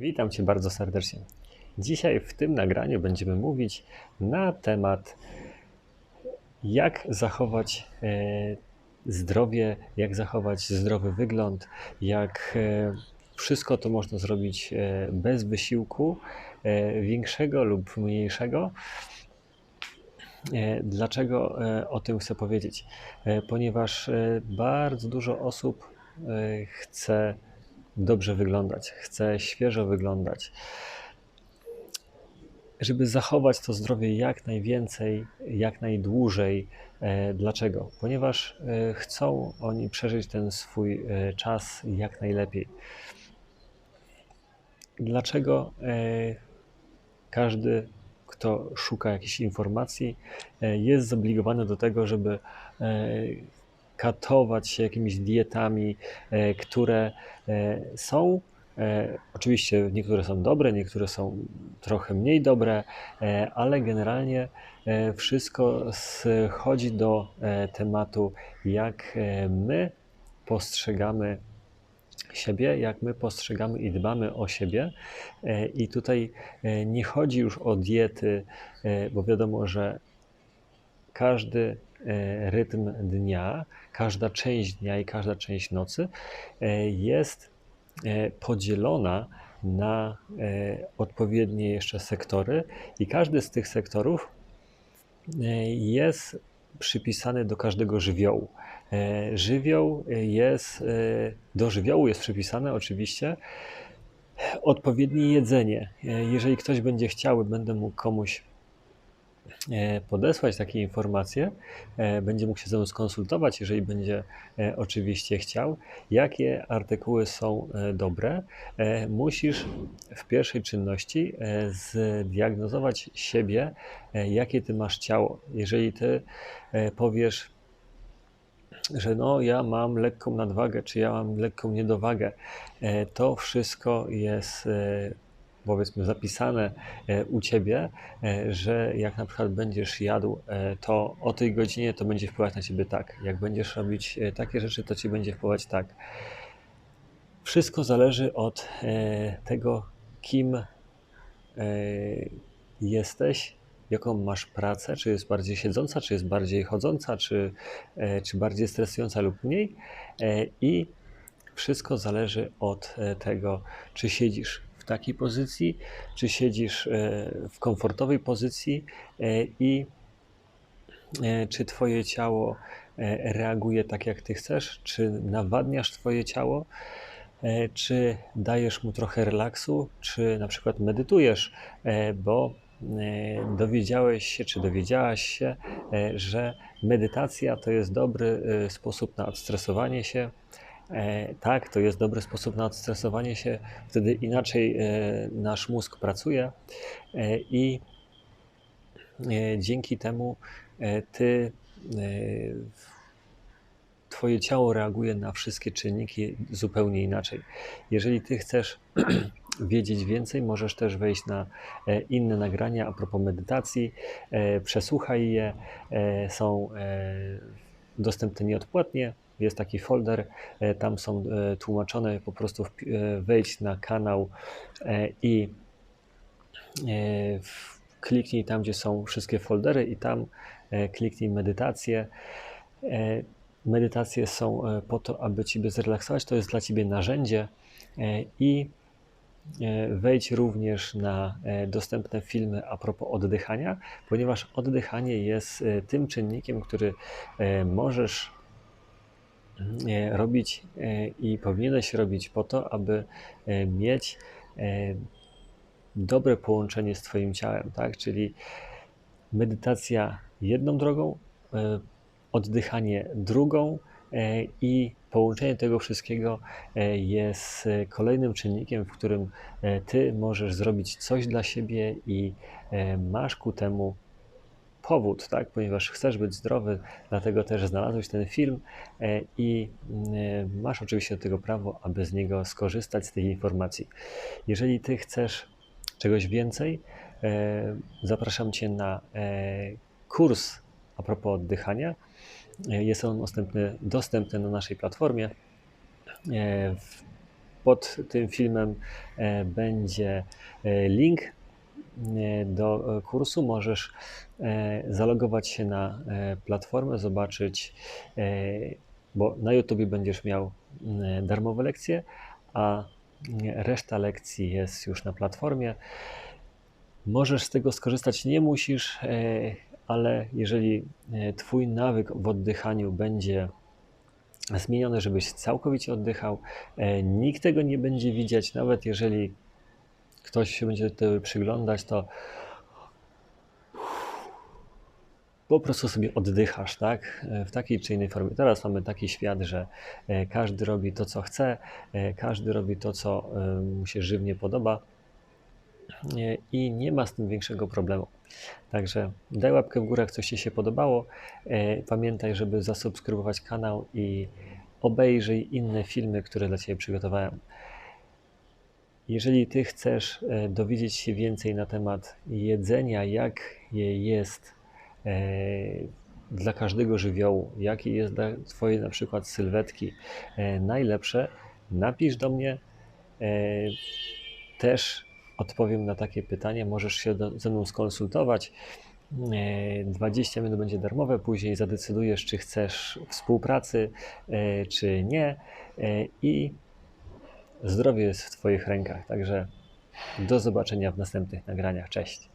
Witam Cię bardzo serdecznie. Dzisiaj w tym nagraniu będziemy mówić na temat, jak zachować e, zdrowie, jak zachować zdrowy wygląd, jak e, wszystko to można zrobić e, bez wysiłku większego lub mniejszego. Dlaczego o tym chcę powiedzieć? Ponieważ bardzo dużo osób chce dobrze wyglądać, chcę świeżo wyglądać. Żeby zachować to zdrowie jak najwięcej, jak najdłużej. E, dlaczego? Ponieważ e, chcą oni przeżyć ten swój e, czas jak najlepiej. Dlaczego każdy, kto szuka jakichś informacji, jest zobligowany do tego, żeby katować się jakimiś dietami, e, które e, są e, Oczywiście niektóre są dobre, niektóre są trochę mniej dobre, ale generalnie wszystko schodzi do tematu, jak my postrzegamy siebie, jak my postrzegamy i dbamy o siebie. I tutaj nie chodzi już o diety, bo wiadomo, że każdy rytm dnia, każda część dnia i każda część nocy e, jest e, podzielona na odpowiednie jeszcze sektory i każdy z tych sektorów jest przypisany do każdego żywiołu. Żywioł jest, do żywiołu jest przypisane oczywiście odpowiednie jedzenie. Jeżeli ktoś będzie chciał, będę mógł komuś E, podesłać takie informacje, e, będzie mógł się ze mną skonsultować, jeżeli będzie e, oczywiście chciał, jakie artykuły są dobre. Musisz w pierwszej czynności zdiagnozować siebie, jakie ty masz ciało. Jeżeli ty powiesz, że no, ja mam lekką nadwagę, czy ja mam lekką niedowagę, to wszystko jest powiedzmy zapisane e, u ciebie, e, że jak na przykład będziesz jadł, e, to o tej godzinie to będzie wpływać na ciebie tak. Jak będziesz robić takie rzeczy, to ci będzie wpływać tak. Wszystko zależy od tego, kim jesteś, jaką masz pracę, czy jest bardziej siedząca, czy jest bardziej chodząca, czy, czy bardziej stresująca lub mniej. I wszystko zależy od tego, czy siedzisz takiej pozycji, czy siedzisz e, w komfortowej pozycji e, i e, czy Twoje ciało reaguje tak, jak Ty chcesz, czy nawadniasz Twoje ciało, czy dajesz mu trochę relaksu, czy na przykład medytujesz, bo dowiedziałeś się, czy dowiedziałaś się, że medytacja to jest dobry sposób na odstresowanie się, E, tak, to jest dobry sposób na odstresowanie się, wtedy inaczej e, nasz mózg pracuje. E, i dzięki temu ty, twoje ciało reaguje na wszystkie czynniki zupełnie inaczej. Jeżeli ty chcesz wiedzieć więcej, możesz też wejść na inne nagrania a propos medytacji, przesłuchaj je, są dostępne nieodpłatnie jest taki folder, e, tam są e, tłumaczone, po prostu e, wejdź na kanał i kliknij tam, gdzie są wszystkie foldery i tam kliknij medytację. Medytacje są po to, aby Ciebie zrelaksować, to jest dla Ciebie narzędzie i wejdź również na dostępne filmy a propos oddychania, ponieważ oddychanie jest tym czynnikiem, który możesz robić e, i powinieneś robić po to, aby e, mieć e, dobre połączenie z Twoim ciałem, tak? Czyli medytacja jedną drogą, oddychanie drugą i połączenie tego wszystkiego jest kolejnym czynnikiem, w którym Ty możesz zrobić coś dla siebie i masz ku temu powód, tak? ponieważ chcesz być zdrowy, dlatego też znalazłeś ten film e, i e, masz oczywiście do tego prawo, aby z niego skorzystać, z tych informacji. Jeżeli Ty chcesz czegoś więcej, e, zapraszam Cię na kurs a propos oddychania. Jest on dostępny, dostępny na naszej platformie. pod tym filmem będzie link do e, kursu. Możesz e, zalogować się na e, platformę, zobaczyć, e, bo na YouTube będziesz miał e, darmowe lekcje, a e, reszta lekcji jest już na platformie. Możesz z tego skorzystać, nie musisz, e, ale jeżeli e, Twój nawyk w oddychaniu będzie zmieniony, żebyś całkowicie oddychał, e, nikt tego nie będzie widzieć, nawet jeżeli ktoś się będzie temu przyglądać, to po prostu sobie oddychasz, tak? E, W takiej czy innej formie. Teraz mamy taki świat, że e, każdy robi to, co chce, e, każdy robi to, co mu się żywnie podoba i nie ma z tym większego problemu. Także daj łapkę w górę, jak coś Ci się podobało. Pamiętaj, żeby zasubskrybować kanał i obejrzyj inne filmy, które dla Ciebie przygotowałem. Jeżeli Ty chcesz e, dowiedzieć się więcej na temat jedzenia, jak je jest e, dla każdego żywiołu, jakie jest dla Twojej na przykład sylwetki e, najlepsze, napisz do mnie. Też odpowiem na takie pytanie. Możesz się do, ze mną skonsultować. E, 20 minut będzie darmowe, później zadecydujesz, czy chcesz współpracy, czy nie. I zdrowie jest w Twoich rękach. Także do zobaczenia w następnych nagraniach. Cześć.